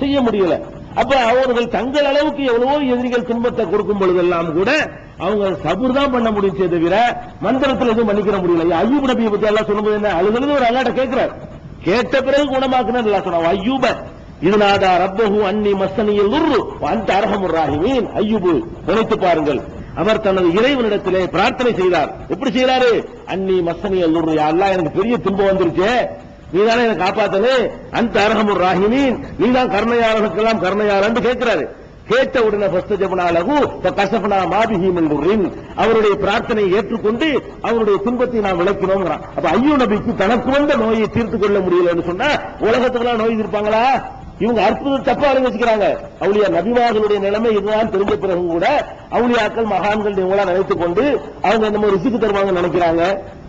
செய்ய முடியல. அப்ப அவர்கள் தங்கள் அளவுக்கு எவ்வளவோ எதிரிகள் துன்பத்தை கொடுக்கும் பொழுதெல்லாம் கூட அவங்க சபுர் தான் பண்ண முடிஞ்சே தவிர மந்திரத்தில் எதுவும் பண்ணிக்கிற முடியல. ஐயூப் நபியை பத்தி எல்லாம் சொல்லும்போது என்ன? அழுகிறது ஒரு அல்லாட்ட கேட்கிறார். கேட்ட பிறகு குணமாக்குனர் எல்லாம் சொன்னாங்க ஐயூப இதுநாதா ரப்பகு அன்னி மஸ்தனியில் உரு அந்த அரகமுர் ராஹிமீன். ஐயூபு நினைத்து பாருங்கள். அவர் தனது இறைவனிடத்திலே பிரார்த்தனை செய்தார். எப்படி செய்யறாரு அன்னி மஸ்தனியல் உரு எனக்கு பெரிய துன்பம் வந்துருச்சே. நீதானே என்ன காப்பாத்தனு? அந்த அரகமுர் ராஹிமீன். நீதான் கருணையாளர்களுக்கெல்லாம் கருணையாளன் கேட்கிறாரு. கேட்ட உடனே ஃபஸ்ட் ஜபனாலகு கசபனா மாபிஹி மின் அவருடைய பிரார்த்தனையை ஏற்றுக்கொண்டு அவருடைய துன்பத்தை நாம் விளக்கினோங்கிறான். அப்ப ஐயோ நபிக்கு தனக்கு வந்த நோயை தீர்த்து கொள்ள முடியலன்னு சொன்னா உலகத்துக்குலாம் நோய் இருப்பாங்களா இவங்க அற்புதம் தப்பா அறிவு அவளியா நபிமார்களுடைய நிலைமை இதுதான் தெரிஞ்ச பிறகு கூட அவளியாக்கள் மகான்கள் இவங்களா நினைத்துக் கொண்டு அவங்க நம்ம ரிசிக்கு தருவாங்கன்னு நினைக்கிறாங்க.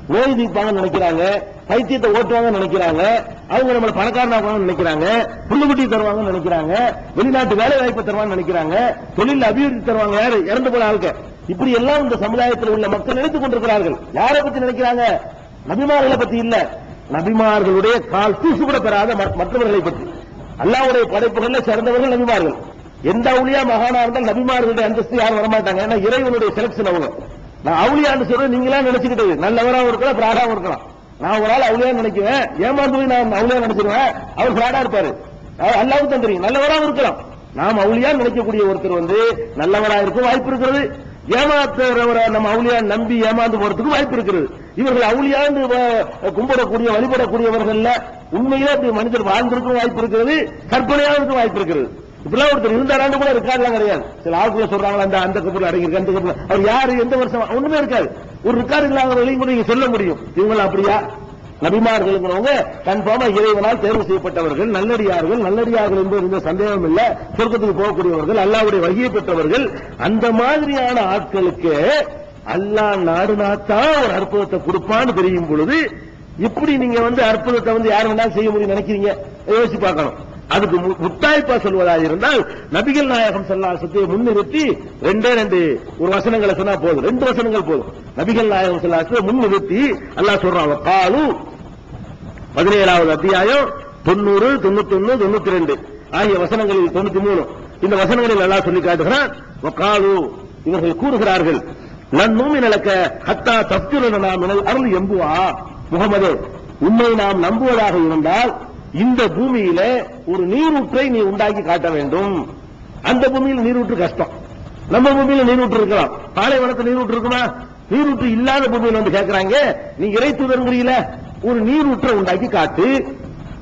நோய் தீர்ப்பாங்க நினைக்கிறாங்க பைத்தியத்தை ஓட்டுவாங்கன்னு நினைக்கிறாங்க அவங்க நம்மள பணக்காரனாக்குவாங்கன்னு நினைக்கிறாங்க புள்ளுக்குட்டி தருவாங்கன்னு நினைக்கிறாங்க வெளிநாட்டு வேலை வாய்ப்பு தருவாங்கன்னு நினைக்கிறாங்க தொழில் அபிவிருத்தி தருவாங்க யாரு? இறந்து போன ஆளுக்க இப்படி எல்லாம் இந்த சமுதாயத்தில் உள்ள மக்கள் நினைத்துக் கொண்டிருக்கிறார்கள். யாரை பத்தி நினைக்கிறாங்க? நபிமார்களை பத்தி இல்ல. நபிமார்களுடைய கால் தூசு கூட பெறாத ம- மற்றவர்களை பற்றி. அல்லாவுடைய படைப்புகள்ல சிறந்தவர்கள் நபிமார்கள். எந்த அவுளியா மகானா இருந்தால் நபிமார்களுடைய அந்தஸ்து யாரும் வரமாட்டாங்க. ஏன்னா இறைவனுடைய செலக்ஷன் அவங்க. நான் அவுளியான்னு சொல்றது நீங்களா நினைச்சுக்கிட்டது. நல்லவராகவும் இருக்கலாம் பிராடாவும் இருக்கலாம். நான் ஒரு ஆள் அவுளியா நினைக்குவேன் ஏமாந்து போய் நான் அவுளியா நினைச்சிருவேன். அவர் பிராடா இருப்பாரு. அல்லாவும் அல்லாவுக்கு நல்லவராகவும் இருக்கலாம். நாம் அவுளியா நினைக்கக்கூடிய ஒருத்தர் வந்து நல்லவரா இருக்கும் வாய்ப்பு இருக்கிறது. ஏமாத்துறவரை நம்ம அவுளியா நம்பி ஏமாந்து போறதுக்கு வாய்ப்பு இருக்கிறது. இவர்கள் அவுளியாண்டு கும்பிடக்கூடிய வழிபடக்கூடியவர்கள் உண்மையிலே மனிதர் வாழ்ந்திருக்கும் வாய்ப்பு இருக்கிறது. கற்பனையாக இருக்கும் வாய்ப்பு இருக்கிறது. இப்படிலாம் ஒருத்தர் இருந்தாராண்டு கூட ரெக்கார்ட்லாம் கிடையாது. சில ஆட்களை சொல்றாங்களா அந்த அந்த கப்பல் அடங்கியிருக்கு அந்த கப்பல் அவர் யாரு? எந்த வருஷம்? ஒண்ணுமே இருக்காது. ஒரு ரெக்கார்டு இல்லாதவர்களையும் கூட நீங்க சொல்ல முடியும். இவங்களா அப்படியா? நபிமார்கள்ங்கிறவங்க கன்ஃபார்மா இறைவனால் தேர்வு செய்யப்பட்டவர்கள் நல்லடியார்கள். நல்லடியார்கள் என்பது எந்த சந்தேகம் இல்ல. சொர்க்கத்துக்கு போகக்கூடியவர்கள் அல்லாவுடைய வகையை பெற்றவர்கள். அந்த மாதிரியான ஆட்களுக்கு அல்லாஹ் நாடுனாத்தான் ஒரு அற்புதத்தை கொடுப்பான்னு தெரியும் பொழுது இப்படி நீங்க வந்து அற்புதத்தை வந்து யார் வேணாலும் செய்ய முடியும் நினைக்கிறீங்க? யோசிச்சு பார்க்கணும். அதுக்கு முத்தாய்ப்பா சொல்வதாக இருந்தால் நபிகள் நாயகம் செல்லாசத்தை முன்னிறுத்தி ரெண்டே ரெண்டு ஒரு வசனங்களை சொன்னா போதும். ரெண்டு வசனங்கள் போதும். நபிகள் நாயகம் செல்லாசத்தை முன்னிறுத்தி அல்லாஹ் சொல்றாங்க காலு பதினேழாவது அத்தியாயம் தொண்ணூறு தொண்ணூத்தி ஒன்னு தொண்ணூத்தி ரெண்டு ஆகிய வசனங்களில் தொண்ணூத்தி மூணு இந்த வசனங்களில் நல்லா சொல்லி காட்டுகிறான் வக்காலு இவர்கள் கூறுகிறார்கள் நன்னும் இழக்க ஹத்தா தப்திரனா மினல் அருள் எம்புவா. முகமது உண்மை நாம் நம்புவதாக இருந்தால் இந்த பூமியில ஒரு நீரூற்றை நீ உண்டாக்கி காட்ட வேண்டும். அந்த பூமியில் நீரூற்று கஷ்டம். நம்ம பூமியில நீரூற்று இருக்கலாம். பாலைவனத்தில் நீரூற்று இருக்குமா? நீரூற்று இல்லாத பூமியில் வந்து கேட்கிறாங்க நீ இறை தூதருங்கிறீல ஒரு நீரூற்றை உண்டாக்கி காட்டு.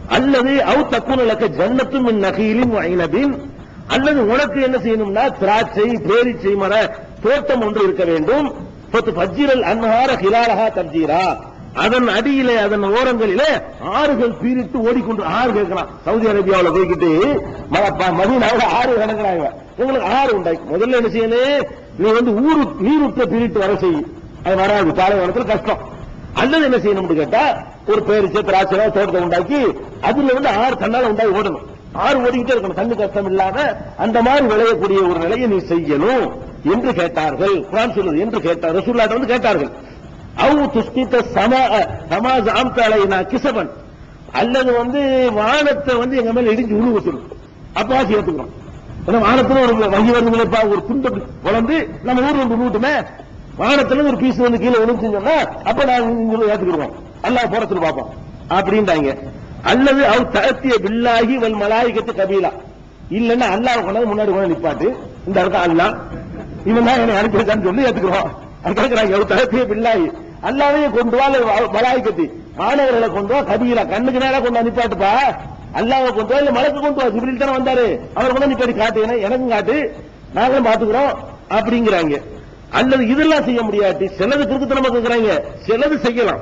அல்லது அவு தக்குன இலக்க ஜன்னத்தும் மின் நகையிலும் வாங்கினதின் அல்லது உனக்கு என்ன செய்யணும்னா திராட்சை பேரிச்சை மர தோட்டம் ஒன்று இருக்க வேண்டும். பத்து பஜ்ஜிரல் அன்ஹார ஹிலாலஹா தப்ஜீரா அதன் அடியிலே அதன் ஓரங்களிலே ஆறுகள் பீரிட்டு ஓடிக்கொண்டு ஆறு கேட்கலாம். சவுதி அரேபியாவுல போய்கிட்டு ம- ஆறு கணக்குறாங்க உங்களுக்கு ஆறு உண்டாக்கி முதல்ல என்ன செய்யணும் நீ வந்து ஊரு நீருற்ற பீரிட்டு வர செய்யும். அது வராது. பாலைவனத்தில் கஷ்டம். அல்லது என்ன செய்யணும்னு கேட்டா ஒரு பேரிச்சை திராட்சை தோட்டத்தை உண்டாக்கி அதுல வந்து ஆறு தன்னால உண்டாகி ஓடணும். ஆறு ஓடிக்கிட்டே இருக்கணும். கண்ணு கஷ்டம் இல்லாம அந்த மாதிரி விளையக்கூடிய ஒரு நிலையை நீ செய்யணும் என்று கேட்டார்கள். குரான் சொல்லுது என்று கேட்டார். ரசூல்லாட்ட வந்து கேட்டார்கள். அவு துஷ்டித்த சம சமா ஜாம்தாலைனா கிசபன் அல்லது வந்து வானத்தை வந்து எங்க மேல இடிஞ்சு உழுவ சொல்லு அப்பாசி ஏத்துக்கிறோம். ஏன்னா வானத்துல ஒரு வகி வருதுங்களேப்பா ஒரு துண்டு வளர்ந்து நம்ம ஊர்ல ஒன்று நூட்டுமே வானத்துல ஒரு பீஸ் வந்து கீழே விழுந்து சொன்னா அப்ப நாங்க இங்க ஏத்துக்கிடுவோம். அல்லாஹ் போறதுக்கு பார்ப்போம். அப்படின்றாங்க. அல்லது அவர் தகத்திய பில்லாகி வல் மலாய்கத்து கபீலா. இல்லன்னா அல்லாஹ் கொண்டாந்து முன்னாடி கொண்டு நிப்பாட்டு. இந்த இடத்த அல்லா இவன் தான் என்னை அனுப்பியிருக்கான்னு சொல்லி ஏத்துக்கிறோம் அது கேட்கிறாங்க அவர் தகத்திய பில்லாகி. அல்லாவையும் கொண்டு வா மலாய்க்கத்தி மாணவர்களை கொண்டு வா கபீலா. கண்ணுக்கு நேரம் கொண்டு வந்து நிப்பாட்டுப்பா. அல்லாவை கொண்டு வா இல்ல மலக்கு கொண்டு வா. ஜிப்ரீல் தானே வந்தாரு. அவர் கொண்டு வந்து காட்டு. எனக்கும் காட்டு. நாங்களும் பாத்துக்கிறோம் அப்படிங்கிறாங்க. அல்லது இதெல்லாம் செய்ய முடியாட்டி சிலது நம்ம கேட்குறாங்க சிலது செய்யலாம்.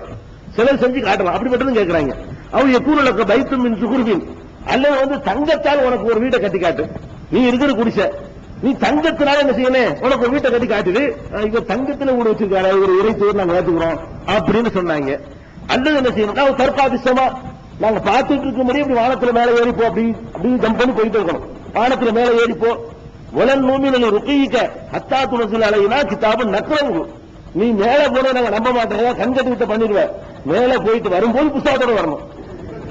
சிலது செஞ்சு காட்டலாம். அப்படிப்பட்டதும் கேட்கிறாங்க அவங்க எப்பூரலுக்கு பைத்தும் மின் சுகுர்பின் அல்லது வந்து தங்கத்தால் உனக்கு ஒரு வீட்டை கட்டி காட்டு நீ இருக்கிற குடிசை. நீ தங்கத்தினால என்ன செய்யணும்? உனக்கு ஒரு வீட்டை கட்டி காட்டுது. இவ தங்கத்துல வீடு வச்சிருக்காரு ஒரு இறைத்தூர் நாங்க ஏத்துக்கிறோம் அப்படின்னு சொன்னாங்க. அல்லது என்ன செய்யணும்? நான் தற்காபிசமா நாங்க பார்த்துட்டு இருக்கும்போது இப்படி வானத்துல மேல ஏறிப்போ அப்படி அப்படின்னு ஜம்ப் பண்ணி போயிட்டு இருக்கணும். வானத்துல மேல ஏறிப்போ உலன் மூமினில் ருக்கிக்க ஹத்தா துணசில் அலையினா கித்தாபு நக்கிறவங்க நீ மேல போன நாங்க நம்ப மாட்டேன் கண் கட்டி விட்டு பண்ணிடுவேன் மேல போயிட்டு வரும்போது புஸ்தகத்தோட வரணும்.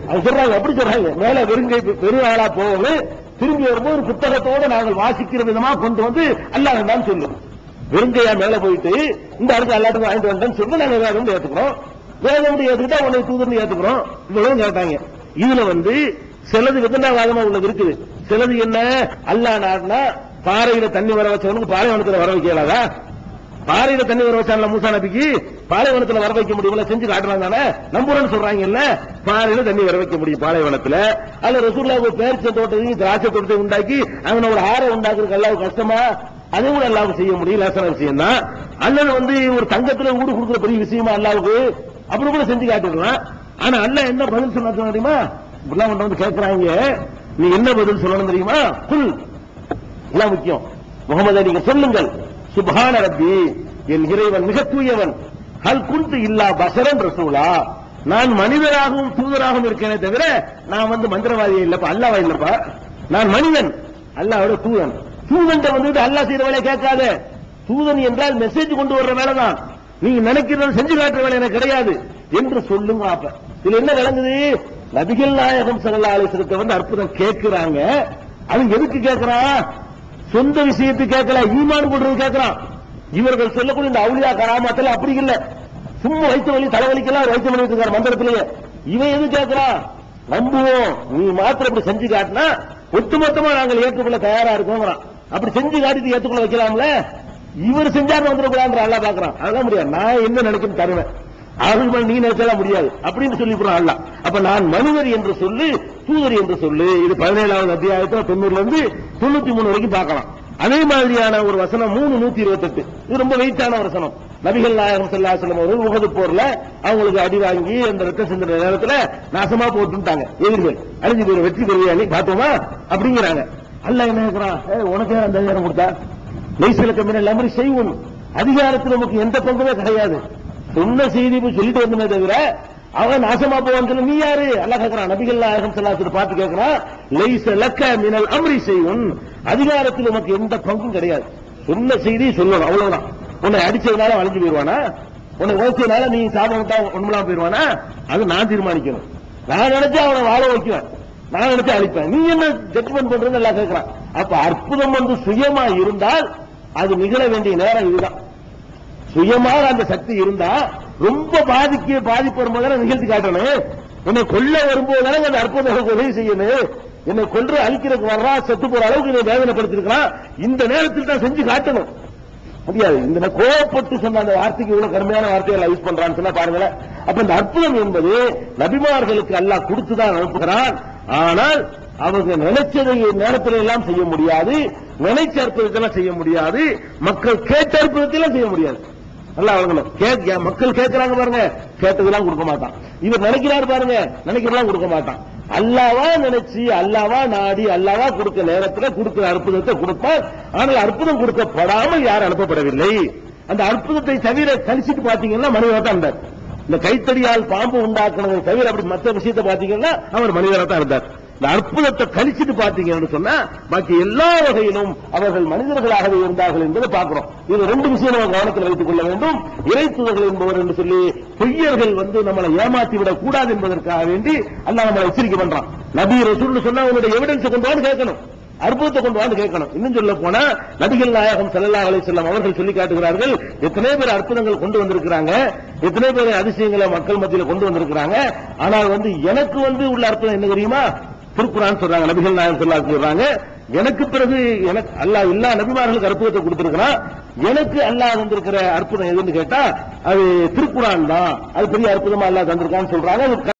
அது சொல்றாங்க அப்படி சொல்றாங்க. மேல வெறுங்கை பெரிய ஆளா போகணும். திரும்பி வரும்போது ஒரு நாங்கள் வாசிக்கிற விதமா கொண்டு வந்து அல்லாஹ் தான் சொல்லும். வெறுங்கையா மேல போயிட்டு இந்த அடுத்த எல்லாத்துக்கும் வாங்கிட்டு வந்தேன்னு சொல்லி நாங்கள் வேற வந்து ஏத்துக்கிறோம். வேற வந்து ஏத்துக்கிட்டா உன்னை தூதர்னு ஏத்துக்கிறோம். இவ்வளவு கேட்டாங்க. இதுல வந்து சிலது விதண்டாவாதமா உள்ளது இருக்குது? சிலது என்ன? அல்லாஹ் நாடுனா பாறையில தண்ணி வர வச்சவனுக்கு பாலைவனத்துல வர வைக்கலாதா? பாறையில தண்ணி வர வச்சான்ல மூசா நபிக்கு? பாலைவனத்துல வர வைக்க முடியும்ல செஞ்சு காட்டுறாங்க தானே? நம்புறேன்னு சொல்றாங்கல்ல பாறையில தண்ணி வர வைக்க முடியும் பாலைவனத்துல. அதுல ரசூல்லா ஒரு பேரிச்ச தோட்டத்தையும் திராட்சை தோட்டத்தை உண்டாக்கி அவன ஒரு ஆரை உண்டாக்குறதுக்கு எல்லாம் கஷ்டமா? அதே கூட அல்லாவுக்கு செய்ய முடியும் லேசான விஷயம் தான் அல்லது வந்து ஒரு தங்கத்துல ஊடு கொடுக்குற பெரிய விஷயமா அல்லாவுக்கு அப்படி கூட செஞ்சு காட்டிடலாம். ஆனா அல்லாஹ் என்ன பதில் சொன்னா தெரியுமா? இப்படிலாம் கொண்டு வந்து கேட்கறாங்க நீ என்ன பதில் சொல்லணும் தெரியுமா? புல் எல்லாம் முக்கியம். முகமது நீங்க சொல்லுங்கள். சுபான ரப்பி. என் இறைவன் மிக தூயவன் ஹல் குந்து இல்லா பசரன் ரசூலா. நான் மனிதராகவும் தூதராகவும் இருக்கேனே தவிர நான் வந்து மந்திரவாதி இல்லப்பா அல்லாவா இல்லப்பா? நான் மனிதன் அல்லாவோட தூதன். தூதன் வந்துட்டு அல்லா செய்யற வேலையை கேட்காத. தூதன் என்றால் மெசேஜ் கொண்டு வர்ற வேலை தான். நீங்க நினைக்கிறத செஞ்சு காட்டுற வேலை எனக்கு கிடையாது என்று சொல்லுங்க அப்ப. இதுல என்ன விளங்குது? நபிகள் நாயகம் சல்லா அலிஸ்லத்தை வந்து அற்புதம் கேட்கிறாங்க. அவங்க எதுக்கு கேட்கிறான்? சொந்த விஷயத்தை கேட்கல ஈமான் கொள்றது கேட்கிறான். இவர்கள் சொல்லக்கூடிய இந்த அவுளியா கராமத்தில் அப்படி இல்ல. சும்மா வைத்த வழி தலைவலிக்கலாம் வைத்த வலி இருக்காரு மந்திரத்திலேயே. இவன் எது கேட்கிறான் நம்புவோம். நீ மாத்திரம் இப்படி செஞ்சு காட்டினா ஒட்டுமொத்தமா நாங்கள் ஏற்றுக்கொள்ள தயாரா இருக்கோங்கிறான். அப்படி செஞ்சு காட்டி ஏற்றுக்கொள்ள வைக்கலாம்ல? இவர் செஞ்சாரு வந்துடக்கூடாது அல்லா பாக்குறான். அதெல்லாம் முடியாது. நான் என்ன நினைக்கும் தருவேன். அவர்கள் நீ நினைச்சாலும் முடியாது. அப்படின்னு சொல்லி அல்ல அப்ப நான் மனிதர் என்று சொல்லு தூதர் என்று சொல்லு. இது பதினேழாவது அத்தியாயத்தில் தொண்ணூறுல இருந்து தொண்ணூத்தி மூணு வரைக்கும் பார்க்கலாம். அதே மாதிரியான ஒரு வசனம் மூணு நூத்தி இருபத்தெட்டு. இது ரொம்ப வெயிட்டான வசனம். நபிகள் நாயகம் செல்லாசலம் அவர்கள் உகது போர்ல அவங்களுக்கு அடி வாங்கி அந்த ரத்த சிந்தன நேரத்துல நாசமா போட்டுட்டாங்க. எதிர்கள். அழிஞ்சு போய் வெற்றி பெறுவியா பார்த்தோமா அப்படிங்கிறாங்க. அல்ல என்ன கேட்கிறான் உனக்கே அந்த அதிகாரம் கொடுத்தா? நெய்சில கம்பெனி எல்லாமே செய்வோம். அதிகாரத்தில் நமக்கு எந்த பங்குமே கிடையாது. சொன்ன செய்தி சொல்லிட்டு வந்தமே தவிர அவன் நாசமா போவான்னு சொல்லி நீ யாரு? அல்ல கேட்கிறான் நபிகள் நாயகம் செல்லாத்து பார்த்து கேட்கிறான் லைச லக்க மினல் அம்ரி செய்வன் அதிகாரத்தில் உனக்கு எந்த பங்கும் கிடையாது. சொன்ன செய்தி சொல்லணும் அவ்வளவுதான். உன்னை அடிச்சதுனால வளைஞ்சு போயிருவானா? உன்னை ஓசியனால நீ சாதம் விட்டா ஒண்ணுலாம் போயிருவானா? அது நான் தீர்மானிக்கணும். நான் நினைச்சா அவனை வாழ வைக்குவேன் நான் நினைச்சு அழிப்பேன். நீ என்ன ஜட்மெண்ட் பண்றதுன்னு எல்லாம் கேட்கிறான் அப்ப அற்புதம் வந்து சுயமா இருந்தால் அது நிகழ வேண்டிய நேரம் இதுதான். சுயமாக அந்த சக்தி இருந்தா ரொம்ப பாதிக்க பாதிப்பு வரும்போது நிகழ்த்தி காட்டணும். என்னை கொல்ல வரும்போது அந்த அற்புதம் உதவி செய்யணும். என்னை கொன்று அழிக்கிறதுக்கு வர்றா செத்து போற அளவுக்கு என்னை வேதனைப்படுத்திருக்கலாம் இந்த நேரத்தில் தான் செஞ்சு காட்டணும். முடியாது. இந்த நே- கோவப்பட்டு சொன்ன அந்த வார்த்தைக்கு இவ்வளவு கடுமையான வார்த்தைகளை யூஸ் பண்றான்னு சொன்னா பாருங்களேன். அப்ப இந்த அற்புதம் என்பது நபிமார்களுக்கு அல்லாஹ் கொடுத்துதான் அனுப்புகிறான். ஆனால் அவங்க நினைச்சதை நேரத்தில் எல்லாம் செய்ய முடியாது. நினைச்ச அற்புதத்தெல்லாம் செய்ய முடியாது. மக்கள் கேட்ட அற்புதத்தெல்லாம் செய்ய முடியாது. நல்லா கேட்க மக்கள் கேட்கறாங்க பாருங்க. கேட்டதெல்லாம் கொடுக்க மாட்டான். இவர் நினைக்கிறாரு பாருங்க. நினைக்கிறதெல்லாம் கொடுக்க மாட்டான். அல்லாவா நினைச்சு அல்லாவா நாடி அல்லாவா கொடுக்க நேரத்துல கொடுக்கிற அற்புதத்தை கொடுப்பார். ஆனால் அற்புதம் கொடுக்கப்படாமல் யாரும் அனுப்பப்படவில்லை. அந்த அற்புதத்தை தவிர கழிச்சிட்டு பாத்தீங்கன்னா மனிதனா தான் இருந்தார். இந்த கைத்தடியால் பாம்பு உண்டாக்குனதை தவிர அப்படி மற்ற விஷயத்தை பாத்தீங்கன்னா அவர் மனிதனா தான் இருந்தார். இந்த அற்புதத்தை கழிச்சிட்டு பாத்தீங்கன்னு சொன்னா பாக்கி எல்லா வகையிலும் அவர்கள் மனிதர்களாகவே இருந்தார்கள் என்பதை பார்க்கிறோம். இது ரெண்டு விஷயம் நம்ம கவனத்தில் வைத்துக் கொள்ள வேண்டும். இறைத்துவர்கள் என்பவர் என்று சொல்லி பொய்யர்கள் வந்து நம்மளை ஏமாத்தி விடக் கூடாது என்பதற்காக வேண்டி அல்ல நம்மளை எச்சரிக்கை பண்றான். நபி ரசூல் சொன்னா உன்னுடைய எவிடன்ஸ் கொண்டு வந்து கேட்கணும். அற்புதத்தை கொண்டு வந்து கேட்கணும். இன்னும் சொல்ல போனா நபிகள் நாயகம் ஸல்லல்லாஹு அலை செல்லம் அவர்கள் சொல்லி காட்டுகிறார்கள் எத்தனை பேர் அற்புதங்கள் கொண்டு வந்திருக்கிறாங்க எத்தனை பேர் அதிசயங்களை மக்கள் மத்தியில கொண்டு வந்திருக்கிறாங்க ஆனால் வந்து எனக்கு வந்து உள்ள அற்புதம் என்ன தெரியுமா? திருக்குறான் சொல்றாங்க நபிகள் நாயகம் சொல்லா சொல்றாங்க. எனக்கு பிறகு எனக்கு அல்லாஹ் எல்லா நபிமார்களுக்கு அற்புதத்தை கொடுத்திருக்கிறான். எனக்கு அல்லாஹ் தந்திருக்கிற அற்புதம் எதுன்னு கேட்டா அது திருக்குறான் தான். அது பெரிய அற்புதமா அல்லாஹ் தந்திருக்கான்னு சொல்றாங்க.